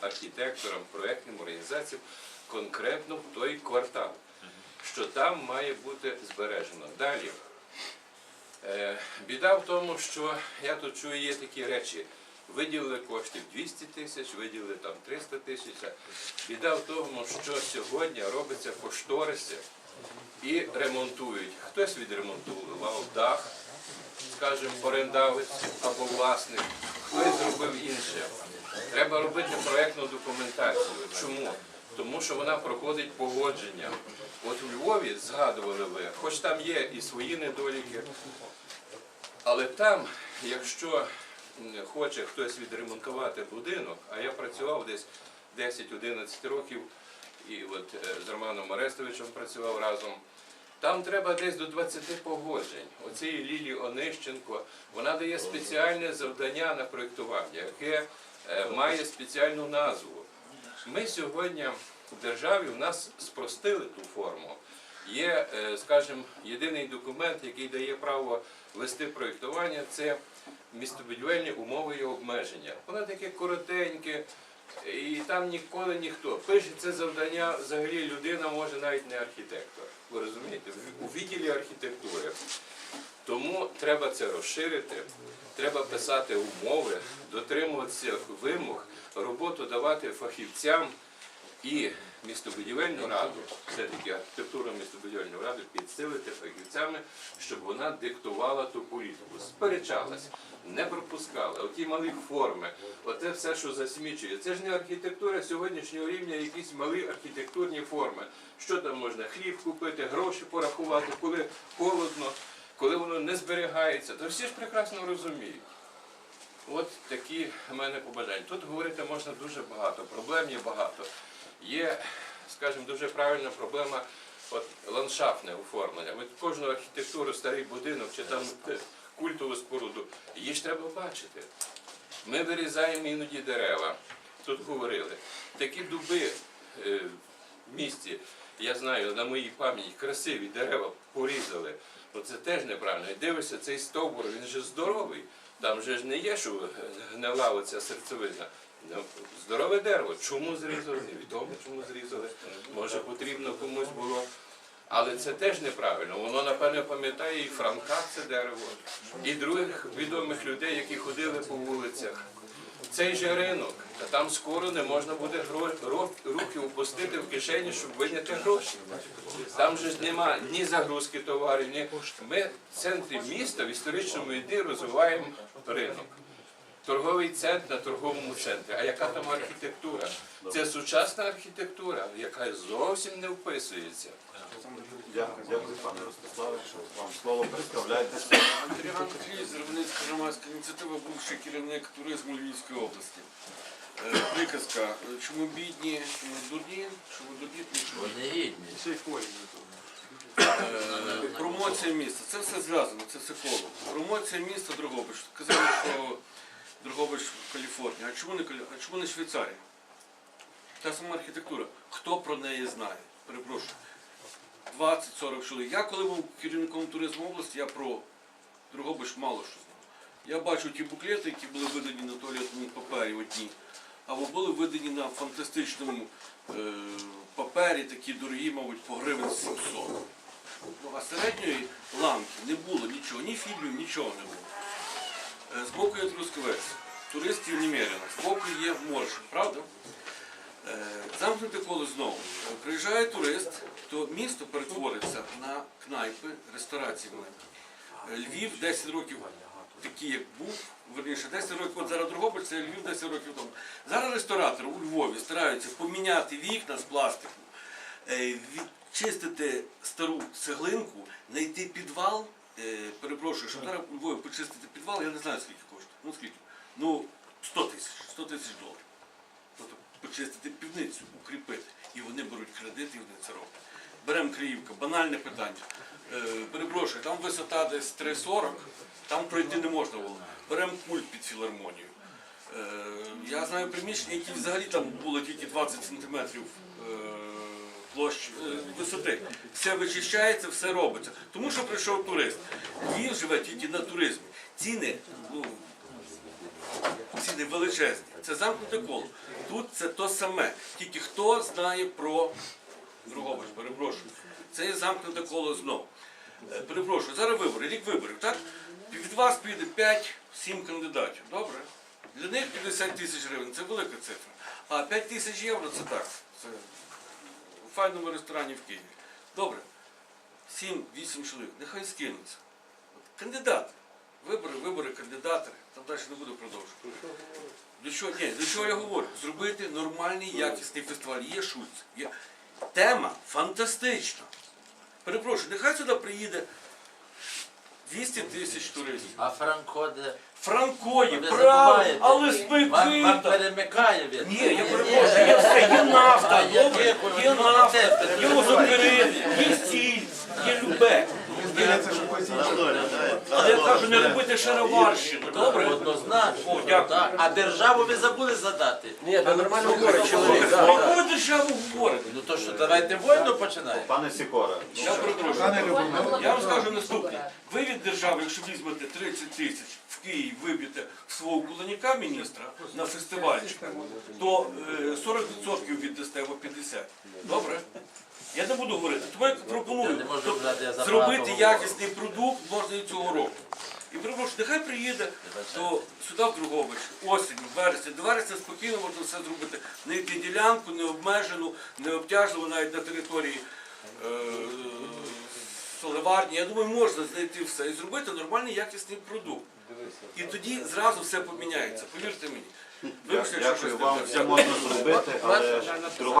архітекторам, проектним організаціям конкретно в той квартал, що там має бути збережено. Далі. Е, Біда в тому, що я тут чую є такі речі. Виділили коштів 200 тисяч, виділили там 300 тисяч. Біда в тому, що сьогодні робиться кошториси і ремонтують. Хтось відремонтував дах, скажімо, орендавець або власник, хтось зробив інше. Треба робити проєктну документацію. Чому? Тому що вона проходить погодження. От у Львові згадували ви, хоч там є і свої недоліки, але там, якщо хоче хтось відремонтувати будинок, а я працював десь 10-11 років, і от е, з Романом Арестовичем працював разом. Там треба десь до 20 погоджень. Оцієї Лілі Онищенко, вона дає спеціальне завдання на проєктування, яке е, має спеціальну назву. Ми сьогодні в державі в нас спростили ту форму. Є, е, скажімо, єдиний документ, який дає право вести проєктування, це містобудівельні умови і обмеження. Воно таке коротеньке, і там ніколи ніхто. Пише це завдання, взагалі людина може навіть не архітектор. Ви розумієте, у відділі архітектури. Тому треба це розширити, треба писати умови, дотримуватися вимог, роботу давати фахівцям і містобудівельну раду, все-таки архітектурну містобудівельну раду підсилити фахівцями, щоб вона диктувала ту політику, сперечалась, не пропускала. Оті малі форми, оце все, що засмічує. Це ж не архітектура сьогоднішнього рівня, якісь малі архітектурні форми. Що там можна? Хліб купити, гроші порахувати, коли холодно, коли воно не зберігається. То всі ж прекрасно розуміють. От такі в мене побажання. Тут говорити можна дуже багато, проблем є багато. Є, скажімо, дуже правильна проблема от, ландшафтне оформлення. От кожну архітектуру, старий будинок чи там е, культову споруду, її ж треба бачити. Ми вирізаємо іноді дерева. Тут говорили. Такі дуби е, в місті, я знаю, на моїй пам'яті красиві дерева порізали. Ну це теж неправильно. І дивишся, цей стовбур, він же здоровий. Там же ж не є, що гнила оця серцевина. Ну, Здорове дерево. Чому зрізали? Невідомо, чому зрізали. Може потрібно комусь було. Але це теж неправильно. Воно, напевне, пам'ятає і Франка це дерево, і других відомих людей, які ходили по вулицях. Цей же ринок, та там скоро не можна буде руки опустити в кишені, щоб виняти гроші. Там же нема ні загрузки товарів, ні. Ми в центрі міста в історичному іди розвиваємо ринок. Торговий центр на торговому центрі. А яка там архітектура? Це сучасна архітектура, яка зовсім не вписується. Дякую, пане Ростиславе, що вам слово представляєтеся. Андрій Іванович Ліс, Рівницька громадська ініціатива, бувший керівник туризму Львівської області. Е, Приказка, чому бідні, чому дурні, чому дурні, чому Вони рідні. Е, Промоція міста. Це все зв'язано, це все коло. Промоція міста Дрогобич. Казали, що Дрогобич в Каліфорнії. А чому не Калі... а чому не Швейцарія? Та сама архітектура. Хто про неї знає? Перепрошую. 20-40 чоловік. Я коли був керівником туризму області, я про Дрогобич мало що знав. Я бачу ті буклети, які були видані на туалетному папері одні, або були видані на фантастичному е, папері, такі дорогі, мабуть, по гривень 700. Ну, а середньої ланки не було нічого, ні фільмів, нічого не було. Е, Збоку є Трускавець, туристів немерено, збоку є морж, правда? Е, Замкнуте коло знову. Е, Приїжджає турист, то місто перетвориться на кнайпи, ресторації Львів 10 років такий, як був, верніше, 10 років, от зараз Дрогобич, це Львів 10 років тому. Зараз ресторатори у Львові стараються поміняти вікна з пластику, відчистити стару цеглинку, знайти підвал. Е, Перепрошую, щоб зараз у почистити підвал, я не знаю скільки коштує. Ну скільки? Ну 100 тисяч, 100 тисяч доларів. Тобто почистити півницю, укріпити. І вони беруть кредит, і вони це роблять. Беремо Криївка, банальне питання. Е, перепрошую, там висота десь 3,40, там пройти не можна було. Беремо культ під філармонію. Е, я знаю приміщення, які взагалі там було тільки 20 сантиметрів е, площі е, висоти. Все вичищається, все робиться. Тому що прийшов турист. Він живе тільки на туризмі. Ціни, ну, ціни величезні. Це замкнуте коло. Тут це то саме. Тільки хто знає про Другобич, перепрошую. Це є замкнуте коло знов. Е, Перепрошую, зараз вибори, рік виборів, так? Від вас піде 5-7 кандидатів. Добре? Для них 50 тисяч гривень це велика цифра. А 5 тисяч євро це так. Це файному ресторані в Києві. Добре. 7-8 чоловік, нехай скинуться. От Кандидати. Вибори, вибори, кандидати. Там далі не буду продовжувати. До чого, ні, до чого я говорю? Зробити нормальний, якісний фестиваль. Є Шульц. Є... Тема фантастична. Перепрошую, нехай сюди приїде 200 тисяч туристів. А Франко де? Франко є, Ви правда, забуваєте. але Вам, перемикає він. Ні, я перепрошую, є все, є нафта, А, є добре, дякую, є ви нафта, є лозоперин, є сіль, є любе. Але я кажу, не робити шароварщину, добре? Однозначно. О, дякую. А державу ви забули задати? Ні, та нормально говорить чоловік. Про яку державу говорите? Ну то що, давайте війну починаємо. Пане Сікора, Я перепрошую. Я вам скажу наступне. Ви від держави, якщо візьмете 30 тисяч в Київ, виб'єте в свого куланіка міністра на фестивальчик, то е, 40% віддасте або 50. Добре? Я не буду говорити. Тому я Я пропоную не можу брати, я за зробити багато якісний продукт можна і цього року. І перепрошую, нехай приїде до, сюди в Другобич, осінь, в вересні. До вересня спокійно можна все зробити. Знайти ділянку, не обмежену, не обтяжливу навіть на території е, соливарні. Я думаю, можна знайти все і зробити нормальний якісний продукт. І тоді зразу все поміняється. Повірте мені. Вибачте, якщо дякую щось не так. Можна зробити, але друга